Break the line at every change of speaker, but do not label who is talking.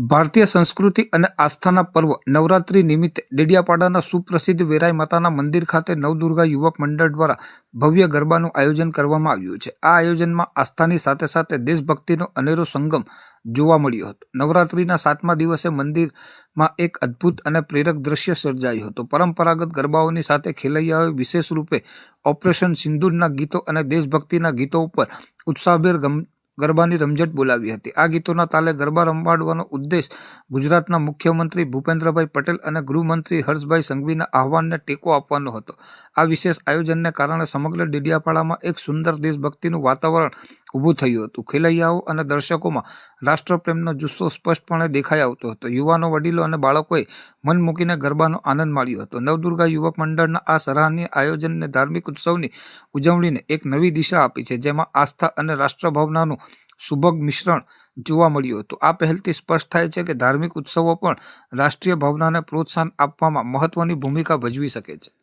ભારતીય સંસ્કૃતિ અને આસ્થાના પર્વ નવરાત્રિ નિમિત્તે ડેડિયાપાડાના સુપ્રસિદ્ધ વેરાઈ માતાના મંદિર ખાતે નવદુર્ગા યુવક મંડળ દ્વારા ભવ્ય ગરબાનું આયોજન કરવામાં આવ્યું છે. આ આયોજનમાં આસ્થાની સાથે સાથે દેશભક્તિનો અનેરો સંગમ જોવા મળ્યો હતો. નવરાત્રિના સાતમા દિવસે મંદિરમાં એક અદ્ભુત અને પ્રેરક દ્રશ્ય સર્જાયું હતું. પરંપરાગત ગરબાઓની સાથે ખેલૈયાઓએ વિશેષ રૂપે ઓપરેશન સિંદૂરના ગીતો અને દેશભક્તિના ગીતો ઉપર ઉત્સાહભેર ગમ ગરબાની રમઝટ બોલાવી હતી. આ ગીતોના તાલે ગરબા રમાડવાનો ઉદ્દેશ ગુજરાતના મુખ્યમંત્રી ભૂપેન્દ્રભાઈ પટેલ અને ગૃહમંત્રી હર્ષભાઈ સંઘવીના આહવાનને ટેકો આપવાનો હતો. આ વિશેષ આયોજનને કારણે સમગ્ર ડેડિયાપાડામાં એક સુંદર દેશભક્તિનું વાતાવરણ ઊભું થયું હતું. ખેલૈયાઓ અને દર્શકોમાં રાષ્ટ્રપ્રેમનો જુસ્સો સ્પષ્ટપણે દેખાઈ આવતો હતો. યુવાનો, વડીલો અને બાળકોએ મન મૂકીને ગરબાનો આનંદ માણ્યો હતો. નવદુર્ગા યુવક મંડળના આ સરાહનીય આયોજનને ધાર્મિક ઉત્સવની ઉજવણીને એક નવી દિશા આપી છે, જેમાં આસ્થા અને રાષ્ટ્રભાવનાનું સુભગ મિશ્રણ જોવા મળ્યું હતું. આ પહેલથી સ્પષ્ટ થાય છે કે ધાર્મિક ઉત્સવો પણ રાષ્ટ્રીય ભાવનાને પ્રોત્સાહન આપવામાં મહત્વની ભૂમિકા ભજવી શકે છે.